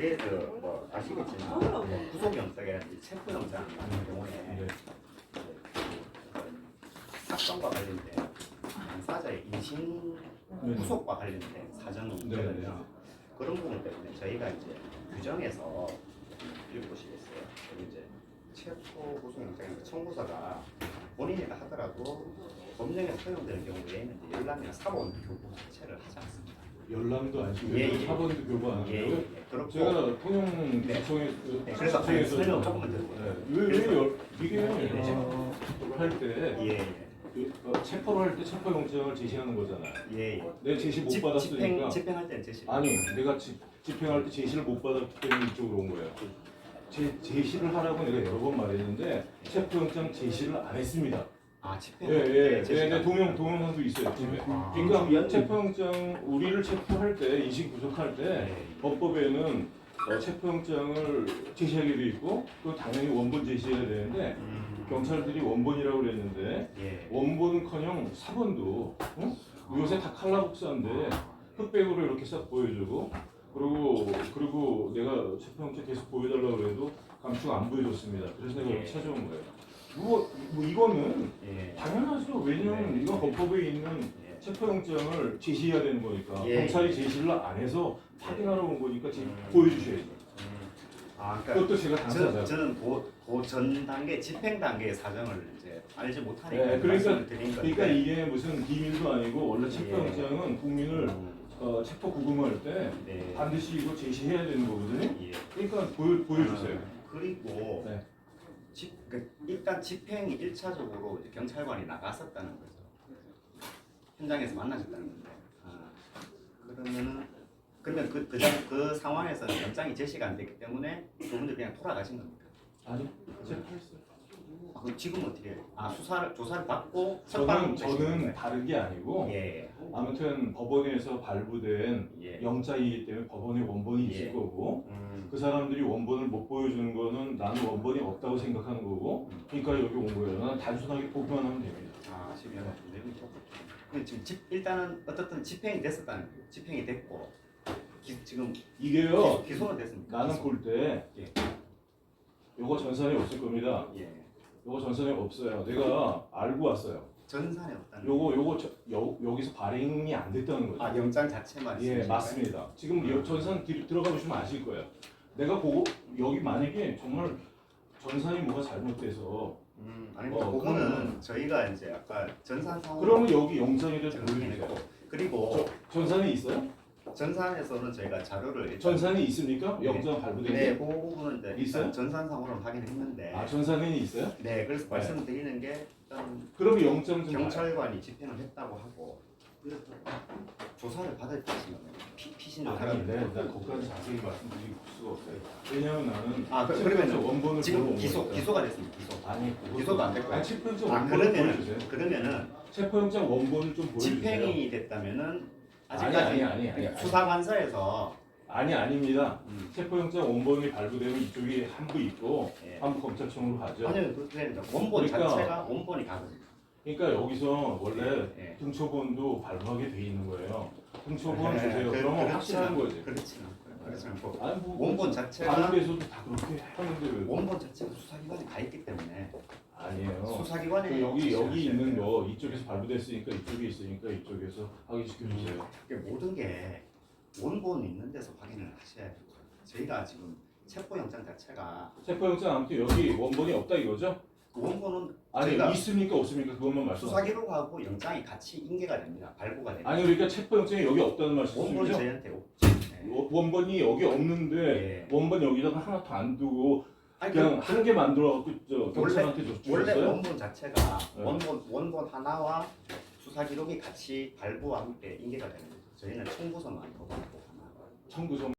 그 뭐 아시겠지만 뭐 구속 영장이라든지 체포 영장 같은 경우에 네. 사건과 관련된 당사자의 인신 네. 구속과 관련된 사정이 네, 네. 있거든요. 그런 부분 때문에 저희가 이제 규정에서 읽어보시겠어요? 이제 체포 구속 영장의 청구서가 본인이라 하더라도 법령에 허용되는 경우 외에는 이제 열람이나 사본 교부 자체를 하지 않습니다. 열람도 안 시고 예, 예. 사본도 교부 안 예. 예. 그렇고 제가 통영 네. 구청에 네, 그래서 아니, 설명 조금만 네. 드릴게요. 열 이게 네. 어, 할때 예, 예. 그, 어, 체포를 할 때 체포 영장을 제시하는 거잖아. 예, 예. 내 제시 못 집- 받았으니까. 집행, 집행할 때는 제시. 아니 내가 집, 집행할 때 제시를 못 받았기 때문에 이쪽으로 온 거예요. 제, 제시를 하라고 내가 여러 번 말했는데 체포영장 제시를 안 했습니다. 아, 집행. 예예. 네, 네, 동영 동영상도 있어요 집에. 아. 그러니까 체포영장 우리를 체포할 때 인식 부족할 때 네. 법법에는 어, 체포영장을 제시하게 돼 있고 또 당연히 원본 제시해야 되는데 음, 경찰들이 원본이라고 그랬는데 예. 원본은커녕 사본도 응? 요새 다 칼라복사인데 흑백으로 이렇게 싹 보여주고 그리고 그리고 내가 체포영장 계속 보여달라고 그래도 감축 안 보여줬습니다. 그래서 내가 예. 찾아온 거예요. 뭐, 뭐 이거는 예. 당연하죠. 왜냐면 네. 이건 헌법에 있는 예. 체포영장을 제시해야 되는 거니까 예. 경찰이 제시를 안 해서 확인하러 온 거니까 제- 음. 보여주셔야죠. 음. 아, 그러니까 그것도 제가 당사자. 저, 저는 그전 단계 집행 단계의 사정을 이제 알지 못하니까 네, 그러니까- 말씀을 드린 건데. 그러니까 이게 무슨 비밀도 아니고 원래 체포영장은 국민을 음, 어, 체포 구금할 때 네. 반드시 이거 제시해야 되는 거거든요. 예. 그러니까 보여, 보여주세요. 아, 그리고 네. 집, 그 일단 집행이 1차적으로 경찰관이 나갔었다는 거죠. 현장에서 만나셨다는 건데. 아, 그러면은 그러면 그, 그, 장- 그 상황에서는 영장이 제시가 안 됐기 때문에 그분들 그냥 돌아가신 겁니까? 아니, 체포했어요. 아, 그럼 지금 어떻게 해요? 아 수사를 조사를 받고 저는 저는? 다른 게 아니고 예, 아무튼 법원에서 발부된 예. 영장이기 때문에 법원에 원본이 있을 예. 거고 음, 그 사람들이 원본을 못 보여주는 거는 나는 원본이 없다고 생각하는 거고 그러니까 여기 온 거예요. 나는 단순하게 보기만 하면 됩니다. 아 지금 내용이 똑같아. 근데 지금 집 일단은 어떻든 집행이 됐었다는 거예요. 집행이 됐고 기, 지금 이게요. 기, 기소는 됐습니까? 나는 기소. 볼 때 예. 요거 전산에 없을 겁니다. 예. 요거 전산에 없어요. 내가 알고 왔어요. 전산에 없다는 요거 요거 저, 여, 여기서 발행이 안 됐다는 거죠. 아 영장 자체만 예, 있으신 맞습니다. 지금 여- 전산 뒤- 들어가 보시면 아실 거예요. 내가 보고 여기 만약에 정말 전산이 뭐가 잘못돼서? 음, 아니 어, 그거는 그러면- 저희가 이제 아까 전산상으로 그러면 여기 영상에다 보여주세요. 그리고 저, 전산이 있어요? 전산에서는 저희가 자료를 일단 전산이 있습니까? 영장 발부된 네, 게? 그 부분은 이제 있어요? 일단 전산상으로는 확인했는데 아 전산이 있어요? 네, 그래서 말씀드리는 게 일단 그럼 영장 좀 봐요. 경찰관이 집행을 했다고 하고 조사를 받을 때 있으면 피, 피신 아니, 조사를 네, 나 거기까지 자세히 말씀드릴 수가 없어요. 왜냐면 나는 아, 그- 그러면은 원본을 지금 기소 거니까. 기소가 됐습니다. 기소. 아니 그것도- 기소도 안 됐고요. 아니 체포영장 아 원본을 보여주세요. 그러면은 그러면은 체포영장 원본을 좀 보여주세요. 집행이 됐다면은 아니 아직까지 아니 아니 아니 아니. 수사관서에서 아니 아닙니다. 음, 체포영장 원본이 발부되면 이쪽에 한부 있고 예. 한부 검찰청으로 가죠. 아니요 그렇게 됩니다. 원본 그러니까- 자체가 원본이 가거든요. 그러니까 여기서 원래 예. 등초본도 발부하게 돼 있는 거예요. 등초본 네, 주세요. 그- 그러면 그렇지는 확실한 않- 거지. 그렇지는 않고요. 그렇지 않고 아니 뭐 원본 자체가 데서도 다 그렇게 하는데 왜? 원본 자체가 수사기관에 가 있기 때문에 아니에요. 수사기관에 그 여기 여기 지시하셔야 있는. 거 이쪽에서 발부됐으니까 이쪽에 있으니까 이쪽에서 확인 시켜 주세요. 그게 모든 게 원본 있는 데서 확인을 하셔야 돼요. 저희가 지금 체포 영장 자체가 체포영장 아무튼 여기 원본이 없다 이거죠? 그 원본은 아니 저희가 있습니까 없습니까 그것만 말씀. 수사 기록하고 영장이 같이 인계가 됩니다. 발부가 됩니다. 아니 그러니까 체포영장이 여기 없다는 원본이 말씀이죠? 저희한테 없죠. 네. 원- 원본이 여기 없는데 예. 원본 여기다가 하나 더 안 두고 아니, 그냥 그- 한개 만들어 갖고 저 원래- 경찰한테 줬- 원래? 원본 자체가 네. 원본 원본 하나와 수사 기록이 같이 발부와 함께 인계가 되는 거죠. 저희는 청구서만 거부하고 하나. 청구서